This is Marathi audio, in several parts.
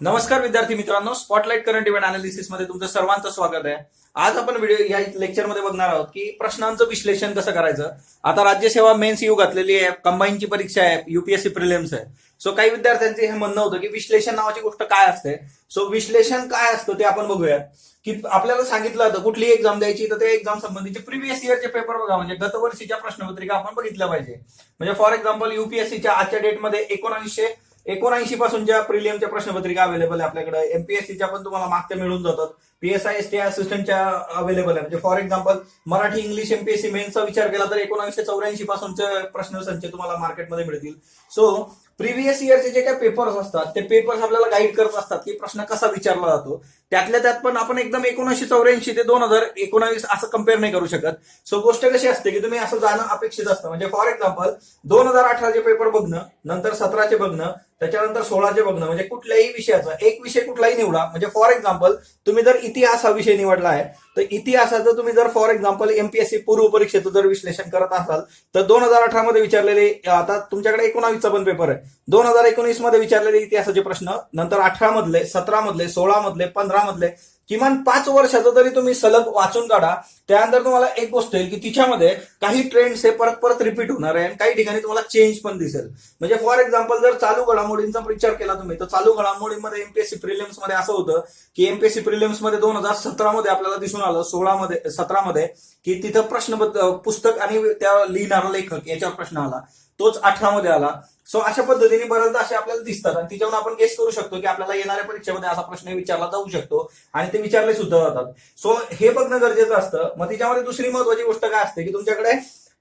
नमस्कार विद्यार्थी मित्रांनो स्पॉटलाइट करंट इव्हेंट अनालिसिसमध्ये तुमचं सर्वांचं स्वागत आहे. आज आपण व्हिडिओ या लेक्चरमध्ये बघणार आहोत की प्रश्नांचं विश्लेषण कसं करायचं. आता राज्यसेवा मेन्स यू घातलेली आहे कंबाईनची परीक्षा आहे युपीएससी प्रिलिम्स आहे. सो काही विद्यार्थ्यांचं हे म्हणणं होतं की विश्लेषण नावाची गोष्ट काय असते? सो विश्लेषण काय असतं ते आपण बघूयात. की आपल्याला सांगितलं होतं कुठली एक्झाम द्यायची? तर त्या एक्झाम संबंधीचे प्रिव्हियस इयरचे पेपर बघा. म्हणजे गतवर्षीच्या प्रश्नपत्रिका आपण बघितल्या पाहिजे. म्हणजे फॉर एक्झाम्पल युपीएससीच्या आजच्या डेटमध्ये एकोणावीसशे एकोणऐंशी पासून ज्या प्रिलियमच्या प्रश्नपत्रिका अवेलेबल आहे आपल्याकडे एमपीएससीच्या पण तुम्हाला मागच्या मिळून जातात. पीएसआय एस टी असिस्टंटच्या अवेलेबल आहे. म्हणजे for example Marathi English MPSC मेन्सचा विचार केला तर एकोणीसशे चौऱ्याऐंशी पासूनचे प्रश्नसंच तुम्हाला मार्केटमध्ये मिळतील. सो प्रिव्हियस इयरचे जे काही पेपर्स असतात ते पेपर्स आपल्याला गाईड करत असतात की प्रश्न कसा विचारला जातो. त्यातल्या त्यात पण आपण एकदम एकोणीसशे चौऱ्याऐंशी ते दोन हजार एकोणावीस असं कंपेअर नाही करू शकत. सो गोष्ट कशी असते की तुम्ही असं जाणं अपेक्षित असतं. म्हणजे फॉर एक्झाम्पल दोन हजार अठराचे पेपर बघणं नंतर सतराचे बघणं त्याच्यानंतर सोळाचे बघणं म्हणजे कुठल्याही विषयाचा एक विषय कुठलाही निवडा म्हणजे फॉर एक्झाम्पल तुम्ही जर इतिहास हा विषय निवडला आहे तर इतिहासाचं तुम्ही जर फॉर एक्झाम्पल एमपीएससी पूर्व परीक्षेचं जर विश्लेषण करत असाल तर दोन हजार अठरा मध्ये विचारलेले आता तुमच्याकडे एकोणावीसचा पण पेपर आहे. दोन हजार एकोणीसमध्ये विचारलेले इतिहासाचे प्रश्न नंतर अठरा मधले सतरा मधले सोळा मधले पंधरा मधले किमान पाच वर्षाचं तरी तुम्ही सलग वाचून काढा. त्यानंतर तुम्हाला एक गोष्ट येईल की तिच्यामध्ये काही ट्रेंड्स हे परत परत रिपीट होणार आहे आणि काही ठिकाणी तुम्हाला चेंज पण दिसेल. म्हणजे फॉर एक्झाम्पल जर चालू घडामोडींचा विचार केला तुम्ही तर चालू घडामोडींमध्ये एमपीएससी प्रिलियम्समध्ये असं होतं की एमपीएससी प्रिलियम्समध्ये दोन हजार सतरा मध्ये आपल्याला दिसून आलं सोळा मध्ये सतरा मध्ये की तिथं प्रश्न पुस्तक आणि त्या लिहिणारा लेखक याच्यावर प्रश्न आला. तोच अठरा मध्ये आला. सो अशा पद्धतीने बऱ्याचदा असे आपल्याला दिसतात. आणि तिच्यावरून आपण गेस करू शकतो की आपल्याला येणाऱ्या परीक्षेमध्ये असा प्रश्न विचारला जाऊ शकतो आणि ते विचारले सुद्धा जातात. सो हे बघणं गरजेचं असतं. मग तिच्यामध्ये दुसरी महत्वाची गोष्ट काय असते की तुमच्याकडे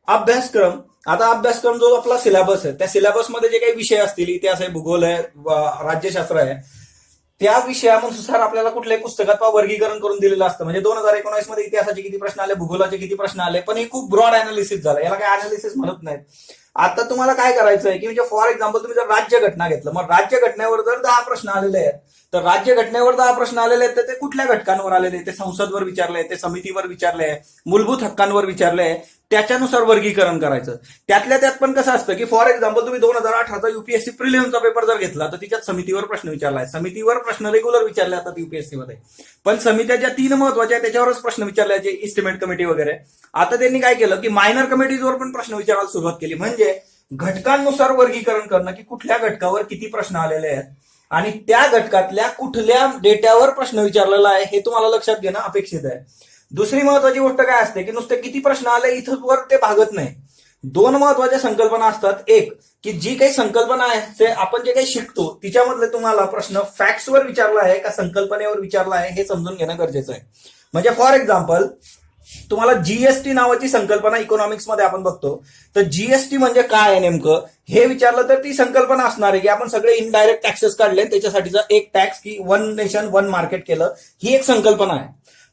अभ्यासक्रम आता अभ्यासक्रम जो आपला सिलेबस आहे त्या सिलेबसमध्ये जे काही विषय असतील इतिहास आहे भूगोल आहे राज्यशास्त्र आहे त्या विषयानुसार आपल्याला कुठल्याही पुस्तकात वर्गीकरण करून दिलेलं असतं. म्हणजे दोन हजार एकोणीसमध्ये इतिहासाचे किती प्रश्न आले भूगोलाचे किती प्रश्न आले पण हे खूप ब्रॉड अनालिसिस झालं. याला काय अनालिसिस म्हणत नाहीत. आता तुम्हाला काय करायचं आहे की म्हणजे फॉर एक्झाम्पल तुम्ही जर राज्य घटना घेतलं मग राज्य घटनेवर जर दहा प्रश्न आलेले आहेत तर राज्य घटनेवर दहा प्रश्न आलेले आहेत तर ते कुठल्या घटकांवर आलेले आहेत? ते संसदवर विचारले ते समितीवर विचारले मूलभूत हक्कांवर विचारले त्याच्यानुसार वर्गीकरण करायचं. त्यातल्या त्यात पण कसं असतं की फॉर एक्झाम्पल तुम्ही दोन हजार अठराचा युपीएससी प्रिलियमचा पेपर जर घेतला तर तिच्यात समितीवर प्रश्न विचारलाय समितीवर प्रश्न रेग्युलर विचारले जातात युपीएससी मध्ये. पण समित्या ज्या तीन महत्त्वाच्या आहेत त्याच्यावरच प्रश्न विचारले जे इस्टिमेट कमिटी वगैरे. आता त्यांनी काय केलं की मायनर कमिटीजवर पण प्रश्न विचारायला सुरुवात केली. म्हणजे म्हणजे घटकांनुसार वर्गीकरण करणं की कुठल्या घटकावर किती प्रश्न आलेले आहेत. आणि त्या घटकातल्या कुठल्या डेट्यावर प्रश्न विचारलेला आहे हे तुम्हाला लक्षात घेणं अपेक्षित आहे. दुसरी महत्वाची गोष्ट काय असते की नुसते किती प्रश्न आले इथं वर ते भागत नाही. दोन महत्त्वाच्या संकल्पना असतात. एक की जी काही संकल्पना आहे ते आपण जे काही शिकतो तिच्यामधले तुम्हाला प्रश्न फॅक्ट्सवर विचारला आहे का संकल्पनेवर विचारला आहे हे समजून घेणं गरजेचं आहे. म्हणजे फॉर एक्झाम्पल तुम्हाला जीएसटी नावाची संकल्पना इकॉनॉमिक्समध्ये आपण बघतो. तर जीएसटी म्हणजे काय आहे नेमकं? हे विचारलं तर ती संकल्पना असणार आहे की आपण सगळे इनडायरेक्ट टॅक्सेस काढले आणि त्याच्यासाठीचा एक टॅक्स की वन नेशन वन मार्केट केलं. ही एक संकल्पना आहे.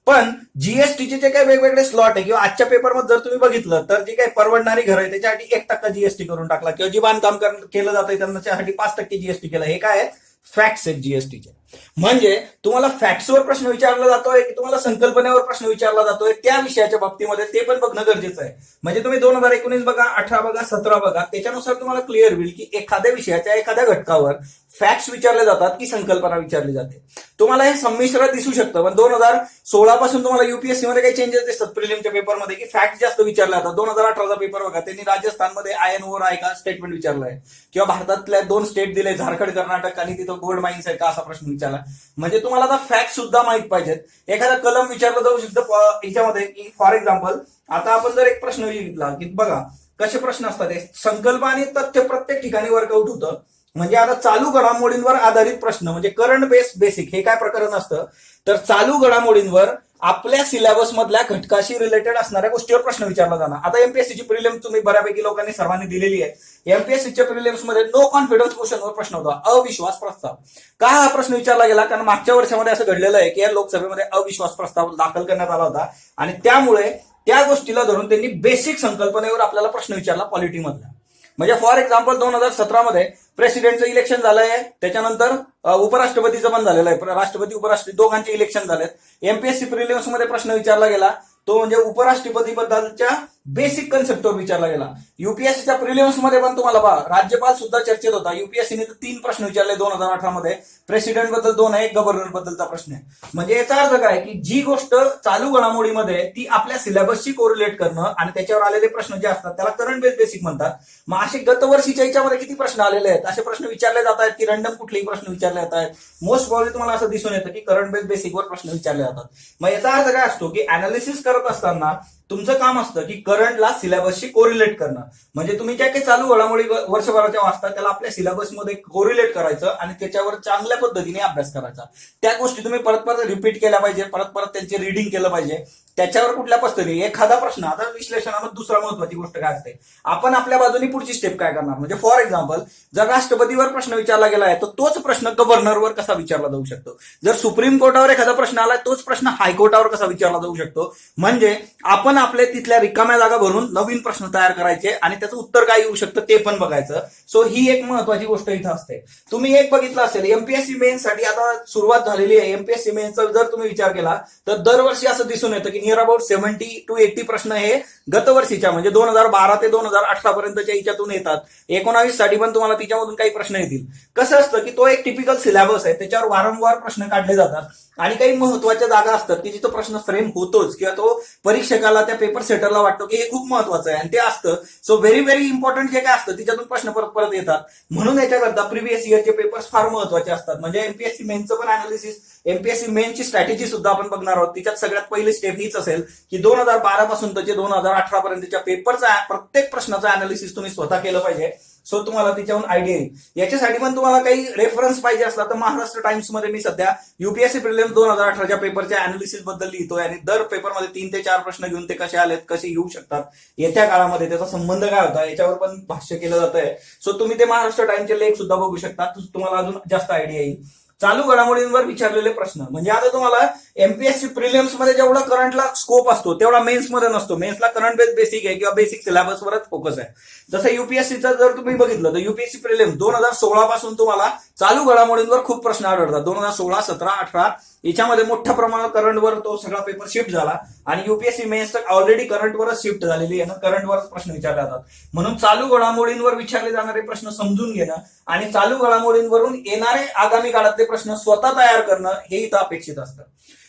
पण जीएसटीचे जे काही वेगवेगळे स्लॉट आहे किंवा आजच्या पेपरमध्ये जर तुम्ही बघितलं तर जी काही परवडणारी घर आहे त्याच्यासाठी एक टक्का जीएसटी करून टाकला. किंवा जी बांधकाम केलं जातं त्यांच्यासाठी पाच टक्के जीएसटी केलं. हे काय आहे? फॅक्ट्स आहेत जीएसटीचे म्हणजे तुम्हाला फॅक्ट्सवर प्रश्न विचारला जातोय की तुम्हाला संकल्पनेवर प्रश्न विचारला जातोय त्या विषयाच्या बाबतीमध्ये ते पण बघणं गरजेचं आहे. म्हणजे तुम्ही दोन हजार एकोणीस बघा अठरा बघा सतरा बघा त्याच्यानुसार तुम्हाला क्लिअर होईल की एखाद्या विषयाच्या एखाद्या घटकावर फॅक्ट्स विचारले जातात की संकल्पना विचारली जाते. तुम्हाला हे संमिश्र दिसू शकतं पण दोन हजार सोळा पासून तुम्हाला युपीएससी मध्ये काही चेंजेस दिसतात. प्रिलिमच्या पेपरमध्ये की फॅक्ट जास्त विचारले जातात. दोन हजार अठराचा पेपर बघा त्यांनी राजस्थानमध्ये आय एन ओवर आहे का स्टेटमेंट विचारलंय. किंवा भारतातल्या दोन स्टेट दिले झारखंड कर्नाटक आणि तिथं गोल्ड माइन्स आहे का असा प्रश्न विचारला म्हणजे तुम्हाला आता फॅक्ट सुद्धा माहीत पाहिजेत. एखादा कलम विचारला जाऊ शकतो याच्यामध्ये की फॉर एक्झाम्पल आता आपण जर एक प्रश्न घेतला की बघा कसे प्रश्न असतात? संकल्प आणि तथ्य प्रत्येक ठिकाणी वर्कआउट होतं. म्हणजे आता चालू घडामोडींवर आधारित प्रश्न म्हणजे करंट बेस बेसिक हे काय प्रकरण असतं? तर चालू घडामोडींवर आपल्या सिलेबस मधल्या घटकाशी रिलेटेड असणाऱ्या गोष्टीवर प्रश्न विचारला जाणार. आता एमपीएससीची प्रिलियम तुम्ही बऱ्यापैकी लोकांनी सर्वांनी दिलेली आहे. एमपीएससीच्या प्रिलियम्समध्ये नो कॉन्फिडन्स क्वेश्चनवर प्रश्न होता. अविश्वास प्रस्ताव. का हा प्रश्न विचारला गेला? कारण मागच्या वर्षामध्ये असं घडलेलं आहे की या लोकसभेमध्ये अविश्वास प्रस्ताव दाखल करण्यात आला होता. आणि त्यामुळे त्या गोष्टीला धरून त्यांनी बेसिक संकल्पनेवर आपल्याला प्रश्न विचारला पॉलिटीमधला म्हणजे फॉर एक्झाम्पल दोन हजार सतरामध्ये प्रेसिडेंटचं इलेक्शन झालंय त्याच्यानंतर उपराष्ट्रपतीचं पण झालेलं आहे. राष्ट्रपती उपराष्ट्रपती दोघांचे इलेक्शन झालेत. एमपीएससी प्रिलिम्समध्ये प्रश्न विचारला गेला. तो म्हणजे उपराष्ट्रपती बद्दलच्या बेसिक कन्सेप्टवर विचारला गेला. युपीएससीच्या प्रिलियम्समध्ये पण तुम्हाला पहा राज्यपाल सुद्धा चर्चेत होता. युपीएससीने तर तीन प्रश्न विचारले दोन हजार अठरा मध्ये. प्रेसिडेंटबद्दल दोन आहे गव्हर्नर बद्दलचा प्रश्न आहे. म्हणजे याचा अर्थ काय की जी गोष्ट चालू घडामोडीमध्ये ती आपल्या सिलेबसशी कोरिलेट करणं आणि त्याच्यावर आलेले प्रश्न जे असतात त्याला करंट बेस बेसिक म्हणतात. मग असे गतवर्षीच्या याच्यामध्ये किती प्रश्न आलेले आहेत? असे प्रश्न विचारले जात आहेत की रँडम कुठलेही प्रश्न विचारले जात आहेत. मोस्ट प्रॉब्ली तुम्हाला असं दिसून येतं की करंट बेस बेसिकवर प्रश्न विचारले जातात. मग याचा अर्थ काय असतो की अनालिसिस करत असताना तुमचं काम असतं की करंटला सिलेबसशी कोरिलेट करणं. म्हणजे तुम्ही ज्या काही चालू घडामोडी वर्षभराच्या वाचतात त्याला आपल्या सिलेबसमध्ये कोरिलेट करायचं आणि त्याच्यावर चांगल्या पद्धतीने अभ्यास करायचा. त्या गोष्टी तुम्ही परत परत रिपीट केल्या पाहिजे परत परत त्यांचे रिडिंग केलं पाहिजे. त्याच्यावर कुठल्या नाही. एखादा प्रश्न आता विश्लेषणामध्ये दुसरा महत्वाची गोष्ट काय असते? आपण आपल्या बाजूने पुढची स्टेप काय करणार? म्हणजे फॉर एक्झाम्पल जर राष्ट्रपतीवर प्रश्न विचारला गेला आहे तर तोच प्रश्न गव्हर्नरवर कसा विचारला जाऊ शकतो? जर सुप्रीम कोर्टावर एखादा प्रश्न आलाय तोच प्रश्न हायकोर्टावर कसा विचारला जाऊ शकतो? म्हणजे आपण आपले तिथल्या रिकाम्या जागा भरून नवीन प्रश्न तयार करायचे आणि त्याचं उत्तर काय येऊ शकतं ते पण बघायचं. सो ही एक महत्वाची गोष्ट इथं असते. तुम्ही एक बघितलं असेल एमपीएससी मेन्ससाठी आता सुरुवात झालेली आहे. एमपीएससी मेन्सचा जर तुम्ही विचार केला तर दरवर्षी असं दिसून येतं की near about seventy to eighty प्रश्न हे गतवर्षीच्या म्हणजे दोन हजार बारा ते दोन हजार अठरा पर्यंतच्या याच्यातून येतात. एकोणावीससाठी पण तुम्हाला तिच्यामधून काही प्रश्न येतील. कसं असतं की तो एक टिपिकल सिलेबस आहे त्याच्यावर वारंवार प्रश्न काढले जातात. आणि काही महत्त्वाच्या जागा असतात की जिथं प्रश्न फ्रेम होतोच किंवा तो परीक्षकाला त्या पेपर सेटरला वाटतो की हे खूप महत्वाचं आहे. आणि ते असतं. सो व्हेरी व्हेरी इम्पॉर्टंट जे काय असतं तिच्यातून प्रश्न परत परत येतात. म्हणून याच्याकरता प्रिव्हियस इयरचे पेपर्स फार महत्त्वाचे असतात. म्हणजे एमपीएससी मेनचं पण अनालिसिस एमपीएससी मेनची स्ट्रॅटेजी सुद्धा आपण बघणार आहोत. तिच्यात सगळ्यात पहिली स्टेप हीच असेल की दोन हजार बारा पासून त्याचे दोन हजार अठरा पर्यंतच्या पेपरचा प्रत्येक प्रश्नाचा अनालिसिस तुम्ही स्वतः केलं पाहिजे. सो तुम्हाला तिच्याहून आयडिया येईल. याच्यासाठी पण तुम्हाला काही रेफरन्स पाहिजे असला तर महाराष्ट्र टाइम्समध्ये मी सध्या युपीएससी प्रिलियम दोन हजार अठराच्या पेपरच्या अनालिसिसबद्दल लिहितोय आणि दर पेपरमध्ये तीन ते चार प्रश्न घेऊन ते कसे आलेत कसे येऊ शकतात येत्या काळामध्ये त्याचा संबंध काय होता याच्यावर पण भाष्य केलं जात आहे सो तुम्ही ते महाराष्ट्र टाइमचे लेख सुद्धा बघू शकता. तुम्हाला अजून जास्त आयडिया येईल. चालू घडामोडींवर विचारलेले प्रश्न. म्हणजे आता तुम्हाला एमपीएससी प्रिलियम्समध्ये जेवढा करंटला स्कोप असतो तेवढा मेन्समध्ये नसतो. मेन्सला करंट बेस बेसिक आहे किंवा बेसिक सिलेबसवरच फोकस आहे. जसं युपीएससीचं जर तुम्ही बघितलं तर युपीएससी प्रिलियम्स दोन हजार सोळा पासून तुम्हाला चालू घडामोडींवर खूप प्रश्न आढळतात. दोन हजार सोळा सतरा अठरा याच्यामध्ये मोठ्या प्रमाणात करंटवर तो सगळा पेपर शिफ्ट झाला. आणि युपीएससी मेन्स तर ऑलरेडी करंटवरच शिफ्ट झालेली आहे. ना करंटवरच प्रश्न विचारले जातात. म्हणून चालू घडामोडींवर विचारले जाणारे प्रश्न समजून घेणं आणि चालू घडामोडींवरून येणारे आगामी काळातले प्रश्न स्वतः तयार करणं हे इथं अपेक्षित असतं.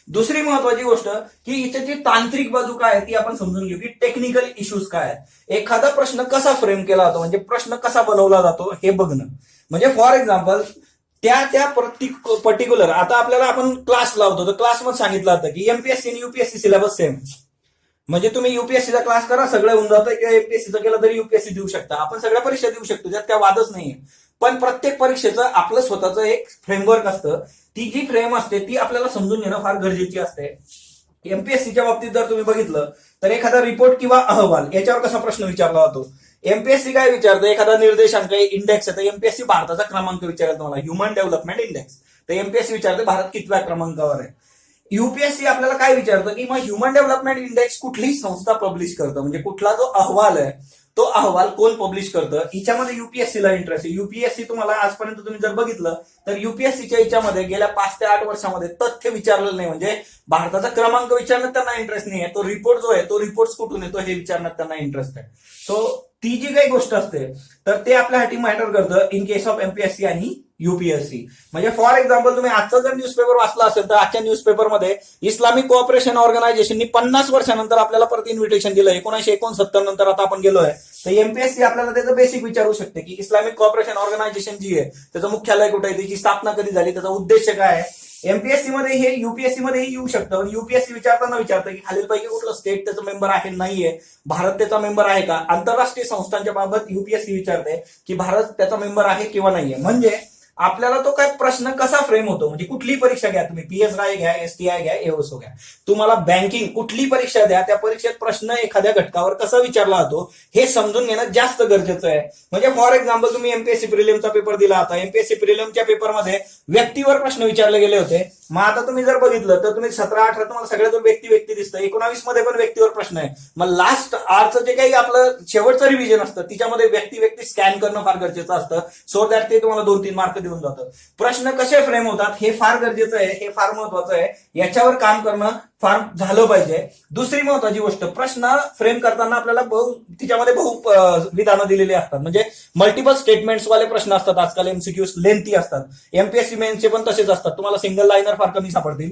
दुसरी महत्वाची गोष्ट की इथे तांत्रिक बाजू काय आहे ती आपण समजून घेऊ की टेक्निकल इश्यूज काय आहेत. एखादा प्रश्न कसा फ्रेम केला जातो? म्हणजे प्रश्न कसा बनवला जातो हे बघणं. म्हणजे फॉर एक्झाम्पल त्या त्या प्रत्येक पर्टिक्युलर आता आपल्याला आपण क्लास लावतो तर क्लासमध्ये सांगितलं होतं की एमपीएससी आणि युपीएससी सिलेबस सेम म्हणजे तुम्ही युपीएससीचा क्लास करा सगळं होऊन जातं किंवा एमपीएससीचा केलं तरी युपीएससी देऊ शकता. आपण सगळ्या परीक्षा देऊ शकतो त्यात काय वादच नाहीये. पण प्रत्येक परीक्षेचं आपलं स्वतःचं एक फ्रेमवर्क असतं. ती जी फ्रेम असते ती आपल्याला समजून घेणं फार गरजेची असते. एमपीएससीच्या बाबतीत जर तुम्ही बघितलं तर एखादा रिपोर्ट किंवा अहवाल याच्यावर कसा प्रश्न विचारला जातो? एमपीएससी काय विचारतं एखादा निर्देशांक इंडेक्स आहे तर एमपीएससी भारताचा क्रमांक विचारेल तुम्हाला. ह्युमन डेव्हलपमेंट इंडेक्स तर एमपीएससी विचारते भारत कितव्या क्रमांकावर आहे? युपीएससी आपल्याला काय विचारतं की मग ह्युमन डेव्हलपमेंट इंडेक्स कुठलीही संस्था पब्लिश करतं. म्हणजे कुठला जो अहवाल आहे तो अहवाल कोण पब्लिश करतं? हिच्यामध्ये युपीएससीला इंटरेस्ट आहे. युपीएससी तुम्हाला आजपर्यंत तुम्ही जर बघितलं तर युपीएससीच्या याच्यामध्ये गेल्या पाच ते आठ वर्षामध्ये तथ्य विचारलेलं नाही. म्हणजे भारताचा क्रमांक विचारण्यात त्यांना इंटरेस्ट नाही आहे तो रिपोर्ट जो आहे तो रिपोर्ट कुठून येतो हे विचारण्यात त्यांना इंटरेस्ट आहे. सो ती जी काही गोष्ट असते तर ते आपल्यासाठी मॅटर करतं इन केस ऑफ एमपीएससी आणि युपीएससी म्हणजे फॉर एक्झाम्पल तुम्ही आजचा जर न्यूजपेपर वाचला असेल तर आजच्या न्यूजपेपरमध्ये इस्लामिक कोऑपरेशन ऑर्गनायझेशननी पन्नास वर्षानंतर आपल्याला परत इन्व्हिटेशन दिलं एकोणीशे एकोणसत्तर नंतर आता आपण गेलोय. तर एमपीएससी आपल्याला त्याचं बेसिक विचारू शकते की इस्लामिक कोऑपरेशन ऑर्गनायझेशन जी आहे त्याचं मुख्यालय कुठे आहे त्याची स्थापना कधी झाली त्याचा उद्देश काय आहे? एमपीएससी मध्ये हे युपीएससी मध्ये येऊ शकतं. युपीएससी विचारताना विचारतं की खालीलपैकी कुठलं स्टेट त्याचं मेंबर आहे नाहीये. भारत त्याचा मेंबर आहे का? आंतरराष्ट्रीय संस्थांच्या बाबत युपीएससी विचारते की भारत त्याचा मेंबर आहे किंवा नाहीये. म्हणजे आपल्याला तो काय प्रश्न कसा फ्रेम होतो? म्हणजे कुठली परीक्षा घ्या तुम्ही? पीएस आय घ्या एस टी आय घ्या एओसो घ्या. तुम्हाला बँकिंग कुठली परीक्षा द्या त्या परीक्षेत प्रश्न एखाद्या घटकावर कसा विचारला जातो हे समजून घेणं जास्त गरजेचं आहे. म्हणजे फॉर एक्झाम्पल तुम्ही एमपीएससी प्रिलिमचा पेपर दिला होता. एमपीएससी प्रिलिमच्या पेपरमध्ये व्यक्तीवर प्रश्न विचारले गेले होते. मग आता तुम्ही जर बघितलं तर तुम्ही सतरा अठरा तुम्हाला सगळ्यातून व्यक्ती व्यक्ती दिसतं. एकोणावीसमध्ये पण व्यक्तीवर प्रश्न आहे. मग लास्ट आरचं जे काही आपलं शेवटचं रिव्हिजन असतं तिच्यामध्ये व्यक्ती व्यक्ती स्कॅन करणं फार गरजेचं असतं. सो दॅट ते तुम्हाला दोन तीन मार्क देऊन जातं. प्रश्न कसे फ्रेम होतात हे फार गरजेचं आहे हे फार महत्वाचं आहे. याच्यावर काम करणं फार झालं पाहिजे. दुसरी महत्वाची गोष्ट प्रश्न फ्रेम करताना आपल्याला बहु तिच्यामध्ये बहु विधानं दिलेली असतात. म्हणजे मल्टिपल स्टेटमेंट्स वाले प्रश्न असतात. आजकाल एमसीक्यू लेंथी असतात. एमपीएससी मेन्सचे पण तसेच असतात. तुम्हाला सिंगल लाईनर फार कमी सापडतील.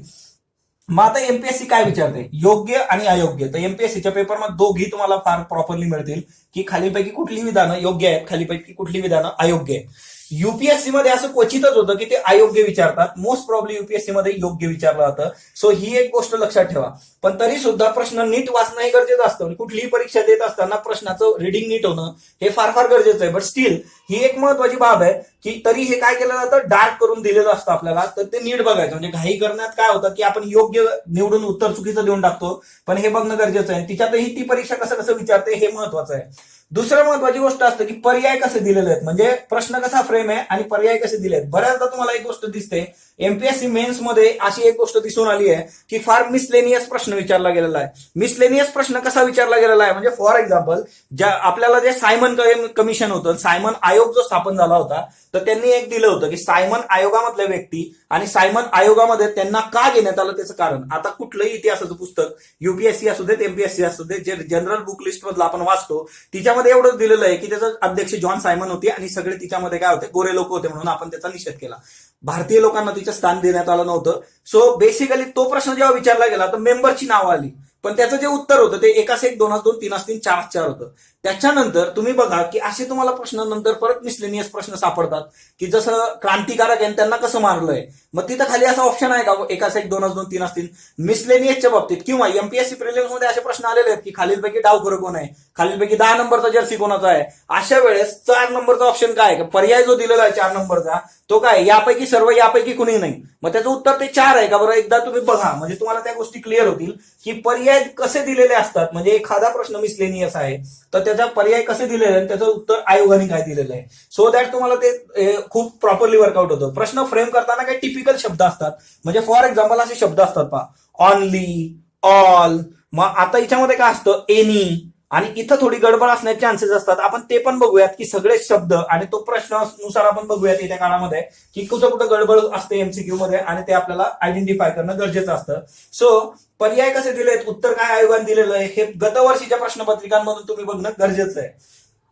मग आता एमपीएससी काय विचारते? योग्य आणि अयोग्य. तर एमपीएससीच्या पेपरमध्ये दोघी तुम्हाला फार प्रॉपरली मिळतील की खालीपैकी कुठली विधानं योग्य आहेत खालीपैकी कुठली विधानं अयोग्य आहेत. युपीएससी मध्ये असं क्वचितच होतं की ते अयोग्य विचारतात. मोस्ट प्रॉब्ली युपीएससी मध्ये योग्य विचारलं जातं. सो ही एक गोष्ट लक्षात ठेवा. पण तरी सुद्धा प्रश्न नीट वाचणं हे गरजेचं असतं. कुठलीही परीक्षा देत असताना प्रश्नाचं रिडिंग नीट होणं हे फार फार गरजेचं आहे. बट स्टील ही एक महत्वाची बाब आहे की तरी हे काय केलं जातं? डार्क करून दिलेलं असतं आपल्याला. तर ते नीट बघायचं. म्हणजे घाई करण्यात काय होतं की आपण योग्य निवडून उत्तर चुकीचं देऊन टाकतो. पण हे बघणं गरजेचं आहे. तिच्यातही ती परीक्षा कसं कसं विचारते हे महत्वाचं आहे. दुसरं महत्वाची गोष्ट असते की पर्याय कसे दिलेले आहेत? म्हणजे प्रश्न कसा फ्रेम आहे आणि पर्याय कसे दिले आहेत बऱ्याचदा तुम्हाला एक गोष्ट दिसते एमपीएससी मेन्समध्ये अशी एक गोष्ट दिसून आली आहे की फार मिसलेनियस प्रश्न विचारला गेलेला आहे. मिसलेनियस प्रश्न कसा विचारला गेलेला आहे? म्हणजे फॉर एक्झाम्पल ज्या आपल्याला जे सायमन कमिशन होतं सायमन आयोग जो स्थापन झाला होता तर त्यांनी एक दिलं होतं की सायमन आयोगामधल्या व्यक्ती आणि सायमन आयोगामध्ये त्यांना का घेण्यात आलं त्याचं कारण. आता कुठलंही इतिहासाचं पुस्तक युपीएससी असू देत एमपीएससी असू देत जे जनरल बुक लिस्ट मधलं आपण वाचतो तिच्यामध्ये एवढं दिलेलं आहे की त्याचं अध्यक्ष जॉन सायमन होती आणि सगळे तिच्यामध्ये काय होते? गोरे लोक होते म्हणून आपण त्याचा निषेध केला. भारतीय लोकांना तिचं स्थान देण्यात आलं नव्हतं. सो बेसिकली तो प्रश्न जेव्हा विचारला गेला तर मेंबरची नावं आली. पण त्याचं जे उत्तर होतं ते एकास एक दोनास दोन तीनास तीन चार चार होतं. त्याच्यानंतर तुम्ही बघा की असे तुम्हाला प्रश्न नंतर परत मिसलेनियस प्रश्न सापडतात की जसं क्रांतिकारक आहे त्यांना कसं मारलंय. मग तिथं खाली असा ऑप्शन आहे का? एकास एक दोनास दोन तीन? असतील मिसलेनियसच्या बाबतीत किंवा एमपीएससी प्रिलिम्समध्ये असे प्रश्न आलेले आहेत की खालीलपैकी डावखोरं कोण आहे? खालीलपैकी दहा नंबरचा जर्सी कोणाचा आहे? अशा वेळेस चार नंबरचा ऑप्शन काय का पर्याय जो दिलेला आहे चार नंबरचा तो काय यापैकी सर्व यापैकी कुणी नाही. मग त्याचं उत्तर ते चार आहे का? बरं एकदा तुम्ही बघा. म्हणजे तुम्हाला त्या गोष्टी क्लिअर होतील की पर्याय कसे दिलेले असतात. म्हणजे एखादा प्रश्न मिसलेनियस आहे तर त्याचा पर्याय कसे दिलेले आहे त्याचं उत्तर आयोगाने काय दिलेलं आहे. सो दॅट तुम्हाला ते खूप प्रॉपरली वर्कआउट होतं. प्रश्न फ्रेम करताना काही टिपिकल शब्द असतात. म्हणजे फॉर एक्झाम्पल असे शब्द असतात पहा. ऑनली ऑल मग आता याच्यामध्ये काय असतं? एनी आणि इथं थोडी गडबड असण्याचे चान्सेस असतात. आपण ते पण बघूयात की सगळे शब्द आणि तो प्रश्नानुसार आपण बघूयात येत्या काळामध्ये की कुठं कुठं गडबड असते एमसीक्यू मध्ये आणि ते आपल्याला आयडेंटिफाय करणं गरजेचं असतं. सो पर्याय कसे दिलेत? उत्तर काय आयोगाने दिलेलं आहे? हे गतवर्षीच्या प्रश्नपत्रिकांमधून तुम्ही बघणं गरजेचं आहे.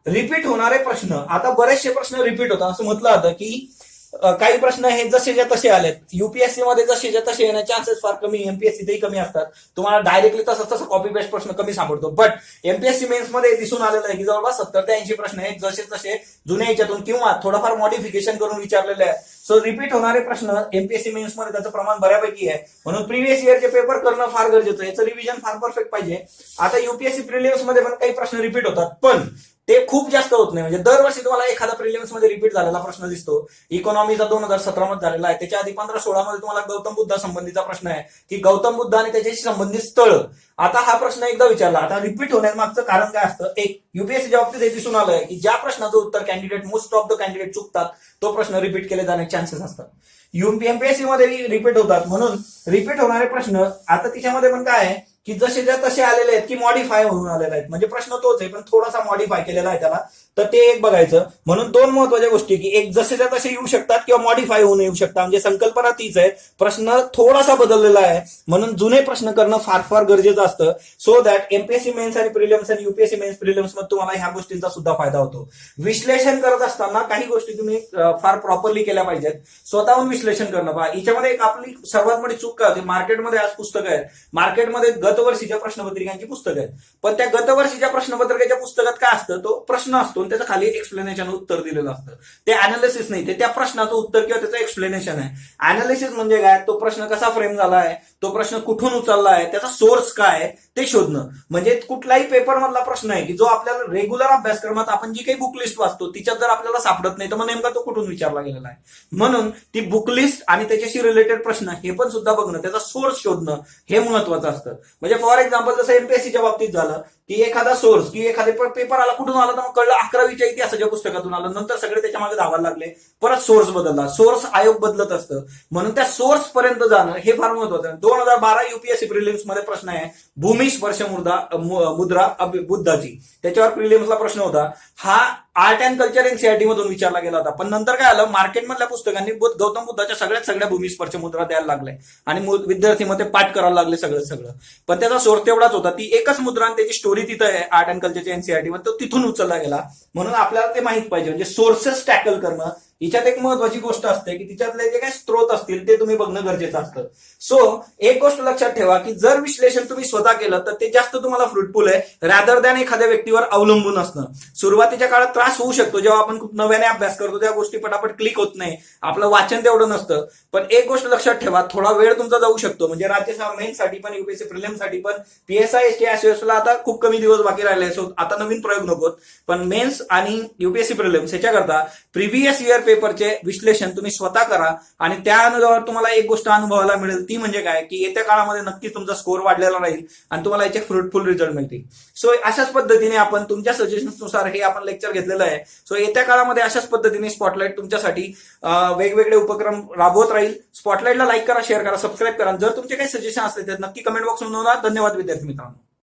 रिपीट होणारे प्रश्न. आता बरेचसे प्रश्न रिपीट होतात. असं म्हटलं होतं की काही प्रश्न हे जसेच्या तसे आलेत. युपीएससी मध्ये जसेच्या तसे येण्याचे चान्सेस फार कमी एमपीएससी तेही कमी असतात. तुम्हाला डायरेक्टली तसं तसं कॉपी पेस्ट प्रश्न कमी सापडतो बट एमपीएससी मेन्समध्ये दिसून आलेलं आहे की जवळपास सत्तर ते ऐंशी प्रश्न आहेत जसे तसे जुन्या याच्यातून किंवा थोडंफार मॉडिफिकेशन करून विचारलेले आहे. सो रिपीट होणारे प्रश्न एमपीएससी मेन्समध्ये त्याचं प्रमाण बऱ्यापैकी आहे. म्हणून प्रिव्हियस इयरचे पेपर करणं फार गरजेचं आहे. याचं रिव्हिजन फार परफेक्ट पाहिजे. आता युपीएससी प्रिलियम्समध्ये पण काही प्रश्न रिपीट होतात. पण ते खूप जास्त होत नाही. म्हणजे दरवर्षी तुम्हाला एखादा प्रिलिम्समध्ये रिपीट झालेला प्रश्न दिसतो. इकॉनॉमीचा दोन हजार सतरा मध्ये झालेला आहे. त्याच्या आधी पंधरा सोळा मध्ये तुम्हाला गौतम बुद्धा संबंधीचा प्रश्न आहे. की गौतम बुद्ध आणि त्याच्याशी संबंधित स्थळ. आता हा प्रश्न एकदा विचारला. आता रिपीट होण्यामागचं कारण काय असतं? एक युपीएससीच्या बाबतीत हे दिसून आलंय की ज्या प्रश्नाचं उत्तर candidate most of the candidate चुकतात तो प्रश्न रिपीट केले जाण्याचे चान्सेस असतात. एमपीएससी मध्ये रिपीट होतात. म्हणून रिपीट होणारे प्रश्न आता तिच्यामध्ये पण काय आहे? की जसे ज्या तसे आलेले आहेत की मॉडीफाय होऊन आलेले आहेत. म्हणजे प्रश्न तोच आहे पण थोडासा मॉडीफाय केलेला आहे त्याला. तर ते एक बघायचं. म्हणून दोन महत्त्वाच्या गोष्टी की एक जसेच्या तसे येऊ शकतात किंवा मॉडीफाय होऊन येऊ शकतात. म्हणजे संकल्पना तीच आहे. प्रश्न थोडासा बदललेला आहे. म्हणून जुने प्रश्न करणं फार फार गरजेचं असतं. सो दॅट एमपीएससी मेन्स आणि प्रिलियम्स आणि युपीएससी मेन्स प्रिलियम्समध्ये तुम्हाला ह्या गोष्टींचा सुद्धा फायदा होतो. विश्लेषण करत असताना काही गोष्टी तुम्ही फार प्रॉपरली केल्या पाहिजेत. स्वतःहून विश्लेषण करणं. पहा याच्यामध्ये एक आपली सर्वात मोठी चूक काय होती? मार्केटमध्ये आज पुस्तकं आहेत. मार्केटमध्ये गतवर्षीच्या प्रश्नपत्रिकांची पुस्तकं आहेत. पण त्या गतवर्षीच्या प्रश्नपत्रिकेच्या पुस्तकात काय असतं? तो प्रश्न असतो. म्हणून त्याचं खाली एक्सप्लेनेशन उत्तर दिलेलं असतं. ते अनालिसिस नाही ते त्या प्रश्नाचं उत्तर किंवा त्याचं एक्सप्लेनेशन आहे. अनालिसिस म्हणजे काय? तो प्रश्न कसा फ्रेम झाला आहे तो प्रश्न कुठून उचलला आहे त्याचा सोर्स काय आहे? ते शोधणं. म्हणजे कुठलाही पेपर मधला प्रश्न आहे की जो आपल्याला रेग्युलर अभ्यासक्रमात आपण जी काही बुक लिस्ट वाचतो तिच्यात जर आपल्याला सापडत नाही तर मग नेमका तो कुठून विचारला गेलेला आहे? म्हणून ती बुक लिस्ट आणि त्याच्याशी रिलेटेड प्रश्न हे पण सुद्धा बघणं त्याचा सोर्स शोधणं हे महत्वाचं असतं. म्हणजे फॉर एक्झाम्पल जसं एमपीएससीच्या बाबतीत झालं की एखादा सोर्स की एखादे पेपर आला कुठून आला तर मग कळलं अकरावीच्या इतिहासाच्या पुस्तकातून आलं. नंतर सगळे त्याच्यामागे धावायला लागले. परत सोर्स बदलला. सोर्स आयोग बदलत असतं. म्हणून त्या सोर्स पर्यंत जाणं हे फार महत्वाचं दोन हजार बारा युपीएससी प्रिलिम्समध्ये प्रश्न आहे. भूमी स्पर्श मुद्रा मुद्रा बुद्धाची त्याच्यावर प्रिलिम्सला प्रश्न होता. हा आर्ट अँड कल्चर एनसीआरटी मधून विचारला गेला होता. पण नंतर काय आलं? मार्केटमधल्या पुस्तकांनी बुद्ध- गौतम बुद्धाच्या सगळ्यात सगळ्या भूमिस्पर्श मुद्रा द्यायला लागले. आणि विद्यार्थी मध्ये पाठ करायला लागले सगळं सगळं. पण त्याचा सोर्स तेवढाच होता. ती एकच मुद्रा आणि त्याची स्टोरी तिथं आहे आर्ट अँड कल्चरच्या एनसीआयटी मध्ये तो तिथून उचलला गेला. म्हणून आपल्याला ते माहीत पाहिजे. म्हणजे सोर्सेस टॅकल करणं हिच्यात एक महत्वाची गोष्ट असते की तिच्यातले जे काही स्त्रोत असतील ते तुम्ही बघणं गरजेचं असतं. सो एक गोष्ट लक्षात ठेवा की जर विश्लेषण तुम्ही स्वतः केलं तर ते जास्त तुम्हाला फ्रुटफुल आहे रॅदर दॅन एखाद्या व्यक्तीवर अवलंबून असणं. सुरुवातीच्या काळात त्रास होऊ शकतो जेव्हा आपण खूप नव्याने अभ्यास करतो त्या गोष्टी पटापट क्लिक होत नाही आपलं वाचन तेवढं नसतं. पण एक गोष्ट लक्षात ठेवा थोडा वेळ तुमचा जाऊ शकतो. म्हणजे राज्यसभा मेन साठी पण युपीएससी प्रिलिमसाठी पण पीएसआय एस टी ला आता खूप कमी दिवस बाकी राहिले सो आता नवीन प्रयोग नकोत. पण मेन्स आणि युपीएससी प्रिलिम्स ह्याच्याकरता प्रिव्हियस इयर पेपरचे विश्लेषण तुम्ही स्वतः करा आणि त्या अनुभवावर तुम्हाला एक गोष्ट अनुभवायला मिळेल ती म्हणजे काय? की येत्या काळामध्ये नक्की तुमचा स्कोर वाढलेला राहील आणि तुम्हाला याचे फ्रुटफुल रिझल्ट मिळतील. सो अशाच पद्धतीने आपण तुमच्या सजेशन्सनुसार हे आपण लेक्चर घेतलेलं आहे. सो येत्या काळामध्ये अशाच पद्धतीने स्पॉटलाईट तुमच्यासाठी वेगवेगळे उपक्रम राबवत राहील. स्पॉटलाईटला लाईक करा शेअर करा सबस्क्राईब करा. जर तुमचे काही सजेशन असले तर नक्की कमेंट बॉक्स नोंदवा. धन्यवाद विद्यार्थी मित्रांनो.